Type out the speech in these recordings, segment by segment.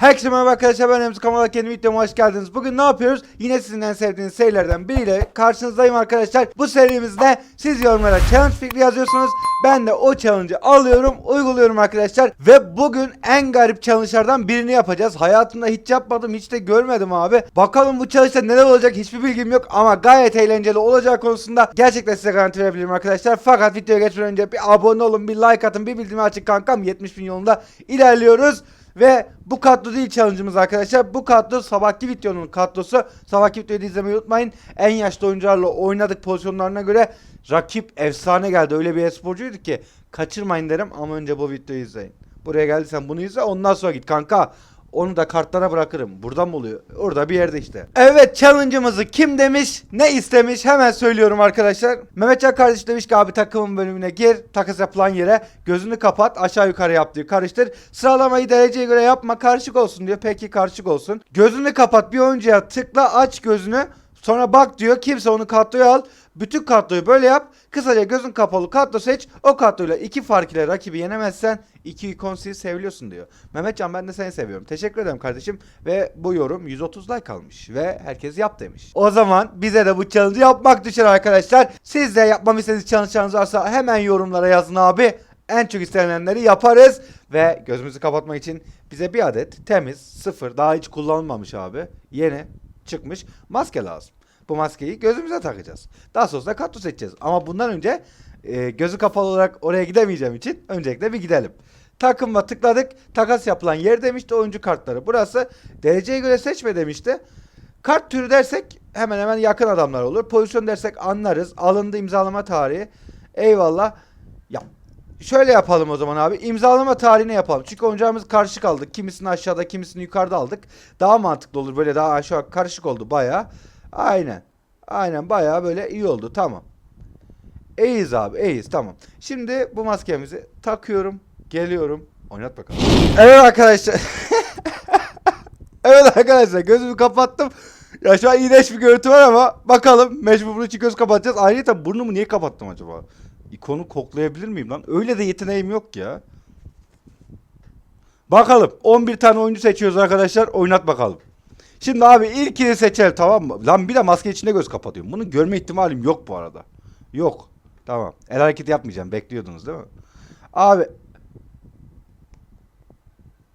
Herkese merhaba arkadaşlar ben Emzi Kamal'a kendi videoma hoş geldiniz. Bugün ne yapıyoruz? Yine sizin sevdiğiniz serilerden biriyle karşınızdayım arkadaşlar. Bu serimizde siz yorumlara challenge fikri yazıyorsunuz. Ben de o challenge'ı alıyorum, uyguluyorum arkadaşlar. Ve bugün en garip challenge'lardan birini yapacağız. Hayatımda hiç yapmadım, hiç de görmedim abi. Bakalım bu challenge'da neler olacak hiçbir bilgim yok ama gayet eğlenceli olacağı konusunda gerçekten size garanti verebilirim arkadaşlar. Fakat videoya geçmeden önce bir abone olun, bir like atın, bir bildirim açın kankam. 70 bin yolunda ilerliyoruz. Ve bu kadro değil challenge'ımız arkadaşlar. Bu kadro sabahki videonun kadrosu. Sabahki videoyu izlemeyi unutmayın. En yaşlı oyuncularla oynadık pozisyonlarına göre rakip efsane geldi. Öyle bir esporcuydu ki kaçırmayın derim ama önce bu videoyu izleyin. Buraya geldiysen bunu izle ondan sonra git kanka. Onu da kartlara bırakırım. Buradan mı oluyor? Orada bir yerde işte. Evet challenge'ımızı kim demiş, ne istemiş hemen söylüyorum arkadaşlar. Mehmetcan kardeş demiş ki abi takımın bölümüne gir. Takas yapılan yere gözünü kapat. Aşağı yukarı yap diyor. Karıştır. Sıralamayı dereceye göre yapma. Karışık olsun diyor. Peki karışık olsun. Gözünü kapat bir oyuncuya tıkla aç gözünü. Sonra bak diyor kimse onu kadroya al. Bütün kadroyu böyle yap. Kısaca gözün kapalı kadro seç. O kadroyla iki fark ile rakibi yenemezsen iki ikonsiyi seviliyorsun diyor. Mehmetcan ben de seni seviyorum. Teşekkür ederim kardeşim. Ve bu yorum 130 like almış. Ve herkes yap demiş. O zaman bize de bu challenge'ı yapmak düşer arkadaşlar. Siz de yapmamı istediğiniz challenge varsa hemen yorumlara yazın abi. En çok istenenleri yaparız. Ve gözümüzü kapatmak için bize bir adet temiz, sıfır, daha hiç kullanılmamış abi. Yeni çıkmış maske lazım. Bu maskeyi gözümüze takacağız. Daha sonrasında kartu seçeceğiz. Ama bundan önce e, gözü kapalı olarak oraya gidemeyeceğim için öncelikle bir gidelim. Takımla tıkladık. Takas yapılan yer demişti oyuncu kartları. Burası dereceye göre seçme demişti. Kart türü dersek hemen hemen yakın adamlar olur. Pozisyon dersek anlarız. Alındı imzalama tarihi. Eyvallah. Şöyle yapalım o zaman abi. İmzalama tarihini yapalım. Çünkü oyuncağımız karışık aldık. Kimisini aşağıda, kimisini yukarıda aldık. Daha mantıklı olur. Böyle daha aşağı karışık oldu baya. Aynen. Aynen baya böyle iyi oldu. Tamam. İyiyiz abi. iyiyiz. Tamam. Şimdi bu maskemizi takıyorum. Geliyorum. Oynat bakalım. Evet arkadaşlar. evet arkadaşlar gözümü kapattım. Ya şu an iğrenç bir görüntü var ama bakalım mecbur bunun için göz kapatacağız. Ayrıca burnumu niye kapattım acaba? İkonu koklayabilir miyim lan? Öyle de yeteneğim yok ya. Bakalım 11 tane oyuncu seçiyoruz arkadaşlar. Oynat bakalım. Şimdi abi ilkini seçelim tamam mı? Lan bir de maske içinde göz kapatıyorum. Bunu görme ihtimalim yok bu arada. Yok. Tamam. El hareketi yapmayacağım. Bekliyordunuz değil mi? Abi.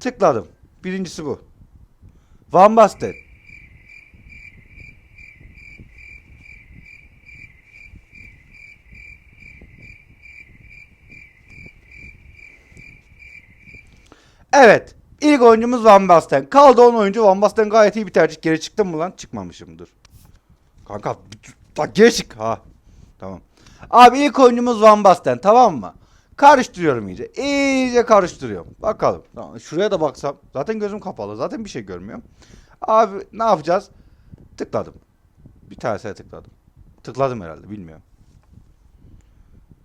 Tıkladım. Birincisi bu. Van Basten. Evet. İlk oyuncumuz Van Basten. Kaldı 10 oyuncu. Van Basten gayet iyi bir tercih. Geri çıktım mı lan? Çıkmamışım dur. Kanka bak geri çık. Ha. Tamam. Abi ilk oyuncumuz Van Basten tamam mı? Karıştırıyorum iyice. İyice karıştırıyorum. Bakalım. Tamam, şuraya da baksam. Zaten gözüm kapalı. Zaten bir şey görmüyorum. Abi ne yapacağız? Tıkladım. Bir tanesine tıkladım. Tıkladım herhalde bilmiyorum.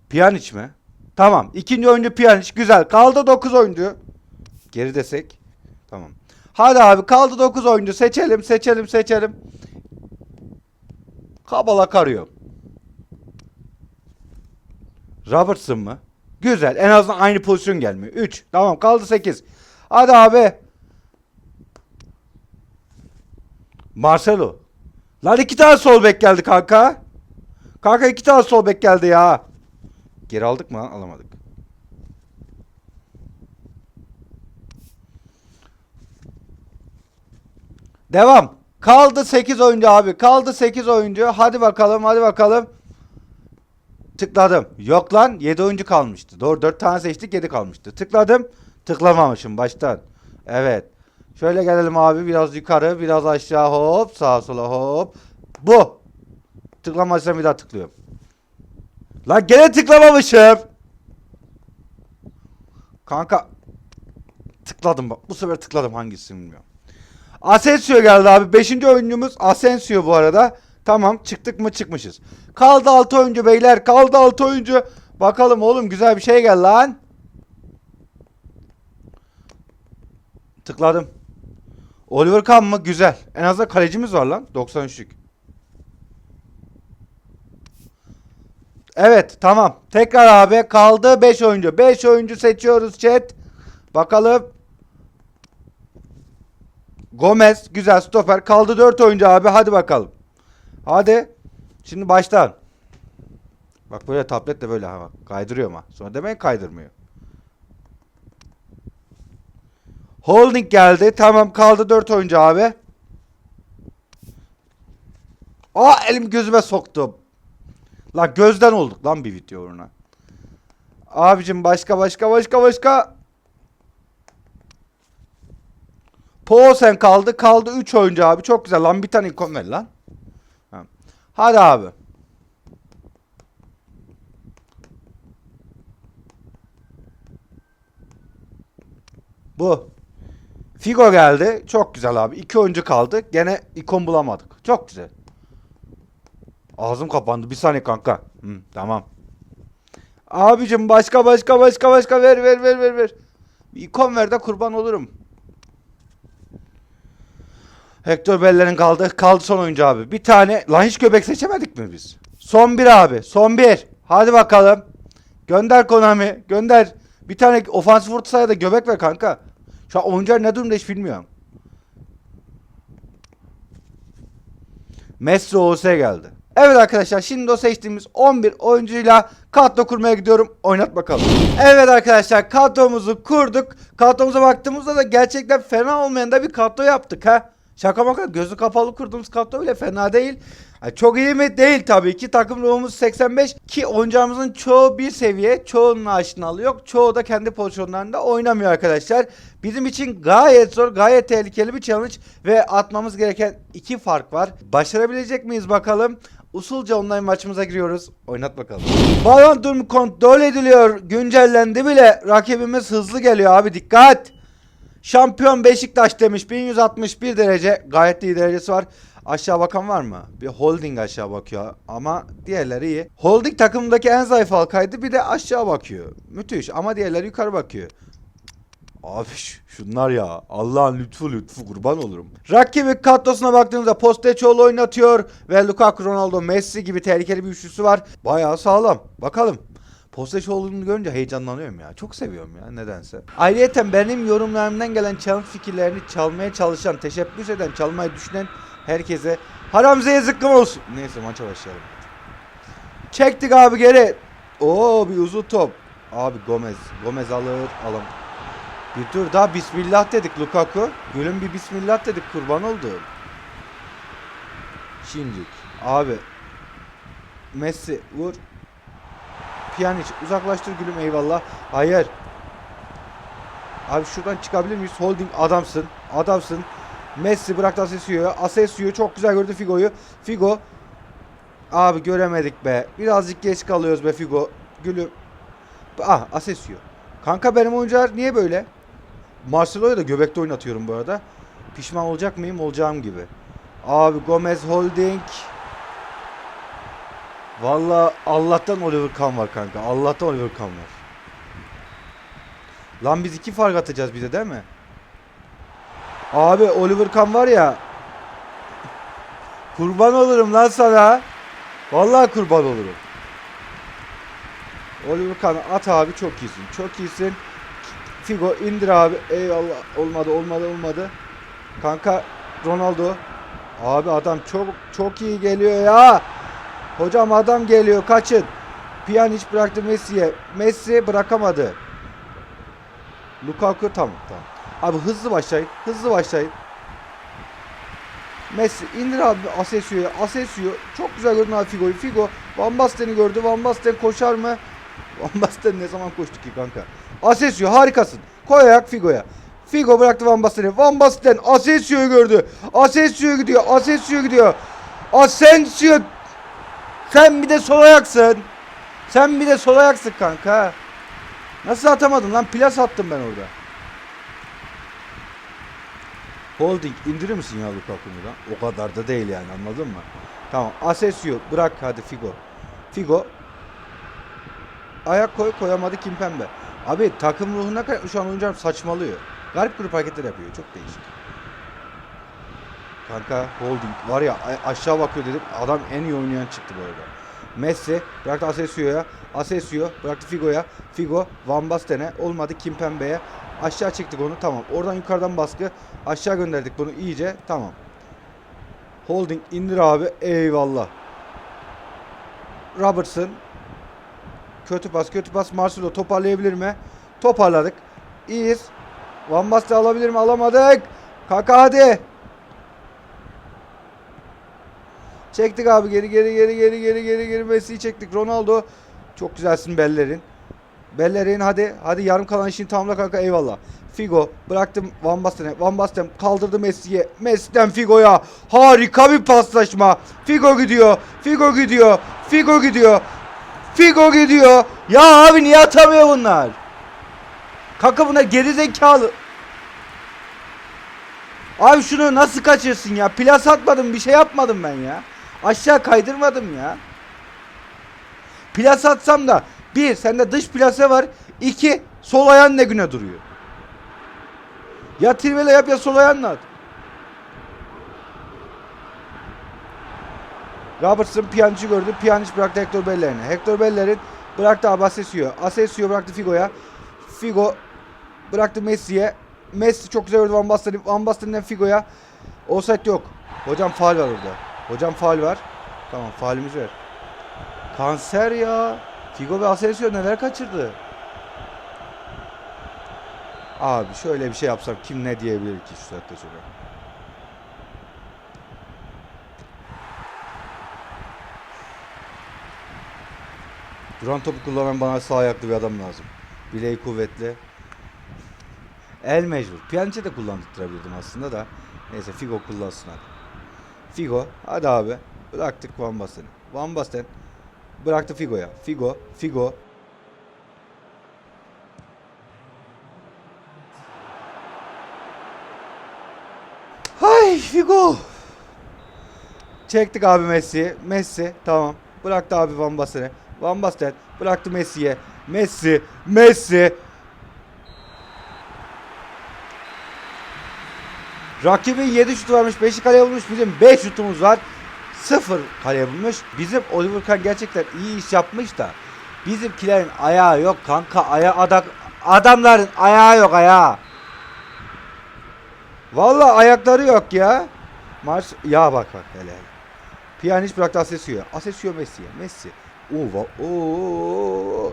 Piyaniç mi? Tamam. İkinci oyuncu Piyaniç. Güzel. Kaldı 9 oyuncu. Geri desek. Tamam. Hadi abi kaldı 9 oyuncu. Seçelim seçelim seçelim. Kabalak arıyor. Robertson mı? Güzel. En azından aynı pozisyon gelmiyor. 3. Tamam kaldı 8. Hadi abi. Marcelo. Lan iki tane sol bek geldi kanka. Kanka iki tane sol bek geldi ya. Geri aldık mı lan? Alamadık. Devam. Kaldı 8 oyuncu abi. Kaldı 8 oyuncu. Hadi bakalım hadi bakalım. Tıkladım. Yok lan 7 oyuncu kalmıştı. Doğru 4 tane seçtik 7 kalmıştı. Tıkladım. Tıklamamışım baştan. Evet. Şöyle gelelim abi biraz yukarı biraz aşağı hop sağa sola hop. Bu. Tıklamazsam bir daha tıklıyorum. Lan gene tıklamamışım. Kanka. Tıkladım bak. Bu sefer tıkladım hangisini bilmiyorum. Asensio geldi abi. Beşinci oyuncumuz Asensio bu arada. Tamam çıktık mı çıkmışız. Kaldı 6 oyuncu beyler. Kaldı 6 oyuncu. Bakalım oğlum güzel bir şey gel lan. Tıkladım. Oliver Kahn mı? Güzel. En azından kalecimiz var lan. 93'lük. Evet tamam. Tekrar abi kaldı 5 oyuncu. 5 oyuncu seçiyoruz chat. Bakalım. Gomez güzel stoper. Kaldı 4 oyuncu abi. Hadi bakalım. Hadi. Şimdi baştan. Bak böyle tablet de böyle ha. Kaydırıyor ama. Sonra demeyin kaydırmıyor. Holding geldi. Tamam kaldı 4 oyuncu abi. Aa elim gözüme soktum. La gözden olduk lan bir video uğruna. Abicim başka başka başka başka. Poulsen kaldı. Kaldı 3 oyuncu abi. Çok güzel lan bir tane ikon ver lan. Ha. Hadi abi. Bu. Figo geldi. Çok güzel abi. İki oyuncu kaldı. Gene ikon bulamadık. Çok güzel. Ağzım kapandı. Bir saniye kanka. Hı, tamam. Abicim başka başka başka başka ver ver ver ver ver. Bir ikon ver de kurban olurum. Hector Beller'in kaldı. Kaldı son oyuncu abi. Bir tane. Lan hiç göbek seçemedik mi biz? Son bir abi. Son bir. Hadi bakalım. Gönder Konami. Gönder. Bir tane ofansif orta sahaya da göbek ver kanka. Şu an oyuncular ne durumda hiç bilmiyorum. Messi OS geldi. Evet arkadaşlar şimdi o seçtiğimiz 11 oyuncuyla kadro kurmaya gidiyorum. Oynat bakalım. Evet arkadaşlar kadromuzu kurduk. Kadromuza baktığımızda da gerçekten fena olmayan da bir kadro yaptık ha. Şaka maka gözü kapalı kurduğumuz kadro bile fena değil. Ha, çok iyi mi? Değil tabii ki. Takım ruhumuz 85 ki oyuncağımızın çoğu bir seviye. Çoğunun aşinalı yok. Çoğu da kendi pozisyonlarında oynamıyor arkadaşlar. Bizim için gayet zor, gayet tehlikeli bir challenge ve atmamız gereken iki fark var. Başarabilecek miyiz bakalım. Usulca online maçımıza giriyoruz. Oynat bakalım. Balon durumu kontrol ediliyor. Güncellendi bile. Rakibimiz hızlı geliyor abi dikkat. Şampiyon Beşiktaş demiş 1161 derece. Gayet iyi derecesi var. Aşağı bakan var mı? Bir holding aşağı bakıyor ama diğerleri iyi. Holding takımındaki en zayıf halkaydı bir de aşağı bakıyor. Müthiş ama diğerleri yukarı bakıyor. Abi şunlar ya Allah'ın lütfu lütfu kurban olurum. Rakibi kadrosuna baktığınızda Postecoğlu oynatıyor ve Lukaku Ronaldo Messi gibi tehlikeli bir üçlüsü var. Bayağı sağlam. Bakalım. Postecoğlu'nu görünce heyecanlanıyorum ya. Çok seviyorum ya nedense. Ayrıca benim yorumlarımdan gelen challenge fikirlerini çalmaya çalışan, teşebbüs eden, çalmayı düşünen herkese haramzeye zıkkım olsun. Neyse maça başlayalım. Çektik abi geri. Oo bir uzun top. Abi Gomez. Gomez alır. Alam. Bir dur daha bismillah dedik Lukaku. Gülüm bir bismillah dedik kurban oldu. Şimdi abi Messi vur. Pjanic uzaklaştır gülüm eyvallah. Hayır. Abi şuradan çıkabilir miyiz? Holding adamsın. Adamsın. Messi bıraktı Asensio'yu. Asensio çok güzel gördü Figo'yu. Figo. Abi göremedik be. Birazcık geç kalıyoruz be Figo. Gülüm. Ah Asensio. Kanka benim oyuncular niye böyle? Marcelo'yu da göbekte oynatıyorum bu arada. Pişman olacak mıyım? Olacağım gibi. Abi Gomez Holding. Valla Allah'tan Oliver Kahn var kanka. Allah'tan Oliver Kahn var. Lan biz iki fark atacağız bize değil mi? Abi Oliver Kahn var ya. Kurban olurum lan sana. Vallahi kurban olurum. Oliver Kahn at abi çok iyisin. Çok iyisin. Figo indir abi. Eyvallah. Olmadı olmadı olmadı. Kanka Ronaldo. Abi adam çok çok iyi geliyor ya. Hocam adam geliyor kaçın. Pjanic bıraktı Messi'ye. Messi bırakamadı. Lukaku tamam tamam. Abi hızlı başlayın. Hızlı başlayın. Messi indir abi Asensio'ya. Asensio çok güzel gördün abi Figo'yu. Figo Van Basten'i gördü. Van Basten koşar mı? Van Basten ne zaman koştu ki kanka? Asensio harikasın. Koy ayak Figo'ya. Figo bıraktı Van Basten'i. Van Basten Asensio'yu gördü. Asensio gidiyor. Asensio gidiyor. Asensio sen bir de sol ayaksın. Sen bir de sol ayaksın kanka. Nasıl atamadın lan? Plas attım ben orada. Holding indirir misin ya Lukaku'nu da? O kadar da değil yani anladın mı? Tamam. Asensio bırak hadi Figo. Figo. Ayak koy koyamadı Kimpembe. Abi takım ruhuna şu an oyuncular saçmalıyor. Garip grup hareketler yapıyor. Çok değişik. Kanka holding var ya aşağı bakıyor dedim. Adam en iyi oynayan çıktı arada. Messi bıraktı Asensio'ya. Asensio bıraktı Figo'ya. Figo Van Basten'e olmadı Kimpembe'ye. Aşağı çektik onu. Tamam. Oradan yukarıdan baskı. Aşağı gönderdik bunu iyice. Tamam. Holding indir abi. Eyvallah. Robertson. Kötü pas, kötü pas. Marcelo toparlayabilir mi? Toparladık. İyiyiz. Van Basten alabilir mi? Alamadık. Kaka hadi. Çektik abi geri geri geri geri geri geri geri Messi'yi çektik. Ronaldo. Çok güzelsin Bellerin. Bellerin hadi hadi yarım kalan işini tamamla kanka eyvallah. Figo bıraktım Van Basten'e. Van Basten kaldırdı Messi'ye. Messi'den Figo'ya. Harika bir paslaşma. Figo gidiyor. Figo gidiyor. Figo gidiyor. Figo gidiyor. Ya abi niye atamıyor bunlar? Kanka bunlar geri zekalı. Abi şunu nasıl kaçırsın ya? Plas atmadım bir şey yapmadım ben ya. Aşağı kaydırmadım ya. Plas atsam da bir sende dış plase var. iki sol ayağın ne güne duruyor. Ya trivela yap ya sol ayağınla at. Robertson Pjanic'i gördü. Pjanic bıraktı Hector Bellerin'e. Hector Bellerin bıraktı abi Asensio. Asensio bıraktı Figo'ya. Figo bıraktı Messi'ye. Messi çok güzel gördü Van Basten'i. Van Basten'den Figo'ya. Offside yok. Hocam faal var orada. Hocam faal var. Tamam faalimiz ver. Kanser ya. Figo ve Asensio neler kaçırdı? Abi şöyle bir şey yapsam kim ne diyebilir ki şu saatte sonra? Duran topu kullanan bana sağ ayaklı bir adam lazım. Bileği kuvvetli. El mecbur. Pjanic de kullandırabilirdim aslında da. Neyse Figo kullansın hadi. Figo hadi abi. Bıraktık Van Basten'i. Van Basten bıraktı Figo'ya. Figo, Figo. Hay Figo. Çektik abi Messi. Messi tamam. Bıraktı abi Van Basten'e. Van Basten bıraktı Messi'ye. Messi, Messi. Rakibin 7 şutu varmış, 5'i kaleye bulmuş. Bizim 5 şutumuz var. 0 kaleye bulmuş. Bizim Oliver Kahn gerçekten iyi iş yapmış da bizimkilerin ayağı yok kanka. Aya adak adamların ayağı yok ayağı. Vallahi ayakları yok ya. Mars ya bak bak hele hele. Pjanic bıraktı Asensio'ya. Asensio Messi'ye. Messi. Oo, va- oo.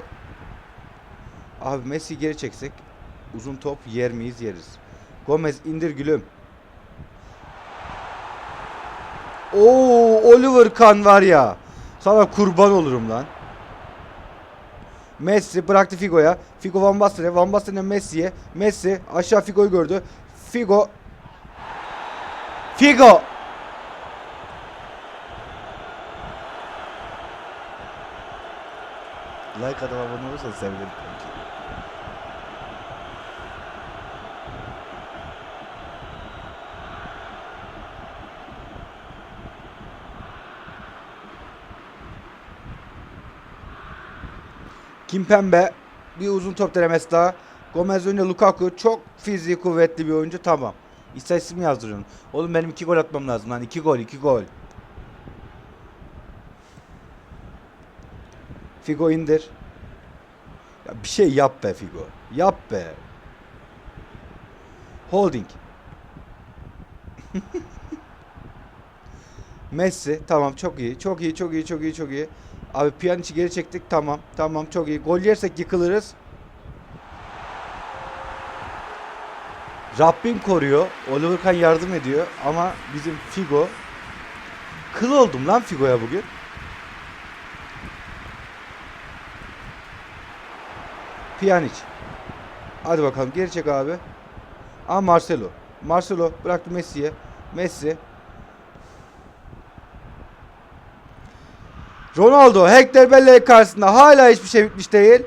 Abi Messi geri çeksek uzun top yer miyiz yeriz. Gomez indir gülüm. Oo Oliver Kahn var ya. Sana kurban olurum lan. Messi bıraktı Figo'ya. Figo Van Basten'e. Van Basten'e Messi'ye. Messi aşağı Figo'yu gördü. Figo. Figo. Like atıp abone olursan sevinirim. Kimpembe bir uzun top denemesi daha. Gomez önüne Lukaku çok fiziği kuvvetli bir oyuncu tamam. İstatistik mi yazdırıyorsun? Oğlum benim iki gol atmam lazım lan. iki gol iki gol. Figo indir. Ya bir şey yap be Figo. Yap be. Holding. Messi tamam çok iyi. Çok iyi, çok iyi, çok iyi, çok iyi. Abi Pjanic'i geri çektik. Tamam. Tamam çok iyi. Gol yersek yıkılırız. Rabbim koruyor. Oliver Kahn yardım ediyor ama bizim Figo kıl oldum lan Figo'ya bugün. Pjanic. Hadi bakalım geri çek abi. Aa Marcelo. Marcelo bıraktı Messi'ye. Messi. Ronaldo Hector Bellerin karşısında hala hiçbir şey bitmiş değil.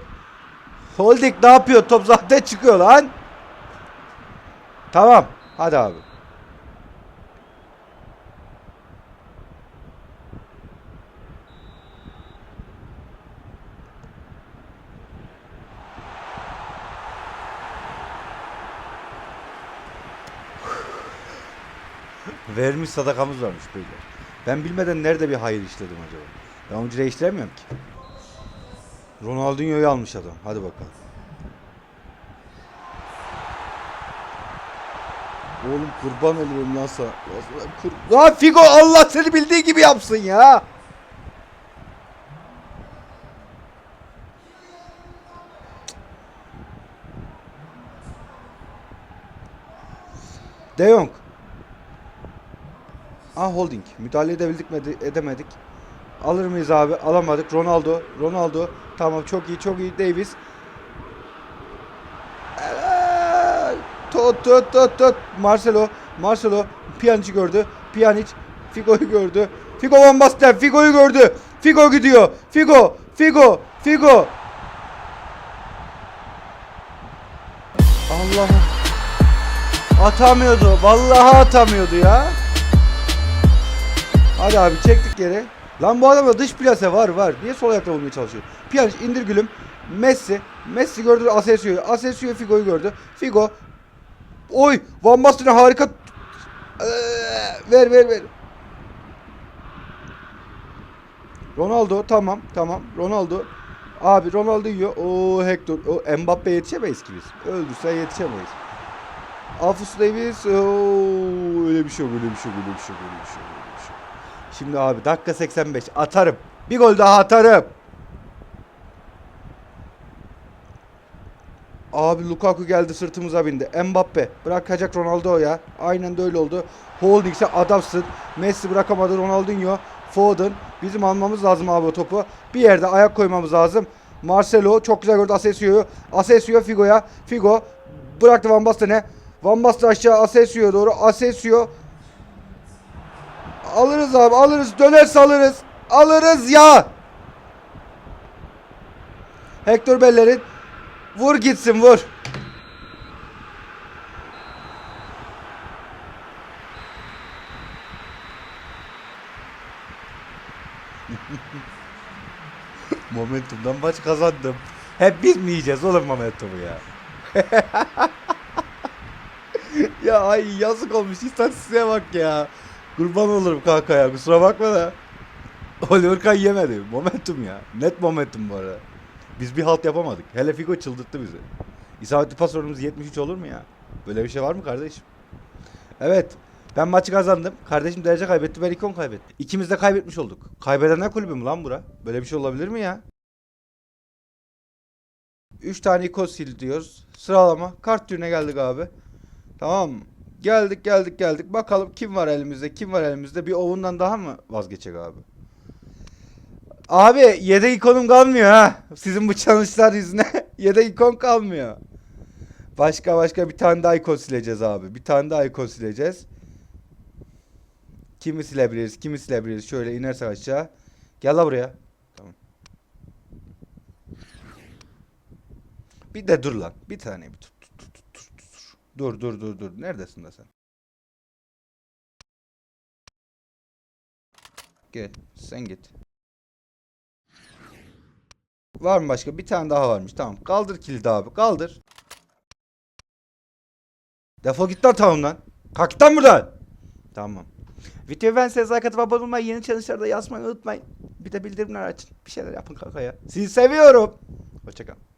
Holding ne yapıyor? Top zaten çıkıyor lan. Tamam. Hadi abi. Vermiş sadakamız varmış böyle. Ben bilmeden nerede bir hayır işledim acaba? Ben oyuncu değiştiremiyorum ki. Ronaldinho'yu almış adam. Hadi bakalım. Oğlum kurban olurum lan sana. Kur- Lan Figo Allah seni bildiği gibi yapsın ya. De Jong. Ah holding. Müdahale edebildik mi ede- edemedik. Alır mıyız abi? Alamadık. Ronaldo. Ronaldo. Tamam çok iyi çok iyi. Davis. Evet. Tut tut tut tut. Marcelo. Marcelo. Pjanic'i gördü. Pjanic. Figo'yu gördü. Figo Van Basten. Figo'yu gördü. Figo gidiyor. Figo. Figo. Figo. Allah'ım. Atamıyordu. Vallahi atamıyordu ya. Hadi abi çektik geri. Lan bu adamda dış plase var var. Niye sol ayakta olmaya çalışıyor? Pjanic indir gülüm. Messi. Messi gördü Asensio'yu. Asensio Figo'yu gördü. Figo. Oy Van Basten'e harika. Ee, ver ver ver. Ronaldo tamam tamam. Ronaldo. Abi Ronaldo yiyor. O Hector. O Mbappe yetişemeyiz ki biz. Öldürse yetişemeyiz. Alfus Davis. Oo, öyle bir şey yok, öyle bir şey yok, öyle bir şey yok, öyle bir şey yok, öyle bir şey yok. Şimdi abi dakika 85 atarım. Bir gol daha atarım. Abi Lukaku geldi sırtımıza bindi. Mbappe bırakacak Ronaldo ya. Aynen de öyle oldu. Holdings'e adamsın. Messi bırakamadı Ronaldinho. Foden. Bizim almamız lazım abi o topu. Bir yerde ayak koymamız lazım. Marcelo çok güzel gördü Asensio'yu. Asensio Figo'ya. Figo bıraktı Van Basten'e. Van Basten aşağı Asensio'ya doğru. Asensio Alırız abi alırız. Dönerse alırız. Alırız ya. Hector Bellerin vur gitsin vur. Momentum'dan maç kazandım. Hep biz mi yiyeceğiz oğlum Momentum'u ya? ya ay yazık olmuş istatistiğe bak ya. Kurban olurum kanka ya kusura bakma da. Oliver Kahn yemedi. Momentum ya. Net momentum bu arada. Biz bir halt yapamadık. Hele Figo çıldırttı bizi. İsabetli pas oranımız 73 olur mu ya? Böyle bir şey var mı kardeşim? Evet. Ben maçı kazandım. Kardeşim derece kaybetti. Ben ikon kaybettim. İkimiz de kaybetmiş olduk. Kaybedenler kulübü mü lan bura? Böyle bir şey olabilir mi ya? 3 tane ikon sil diyoruz. Sıralama. Kart türüne geldik abi. Tamam mı? Geldik geldik geldik. Bakalım kim var elimizde? Kim var elimizde? Bir ovundan daha mı vazgeçecek abi? Abi yedek ikonum kalmıyor ha. Sizin bu challenge'lar yüzüne yedek ikon kalmıyor. Başka başka bir tane daha ikon sileceğiz abi. Bir tane daha ikon sileceğiz. Kimi silebiliriz? Kimi silebiliriz? Şöyle inersek aşağı. Gel la buraya. Tamam. Bir de dur lan. Bir tane bir dur dur. Dur dur dur. Neredesin da sen? Gel. Sen git. Var mı başka? Bir tane daha varmış. Tamam. Kaldır kilidi abi. Kaldır. Defol git lan tamamdan. Kalk lan buradan. Tamam. Videoyu ben size atıp abone olmayı, yeni challenge'larda yazmayı unutmayın. Bir de bildirimler açın. Bir şeyler yapın kanka ya. Sizi seviyorum. Hoşçakalın.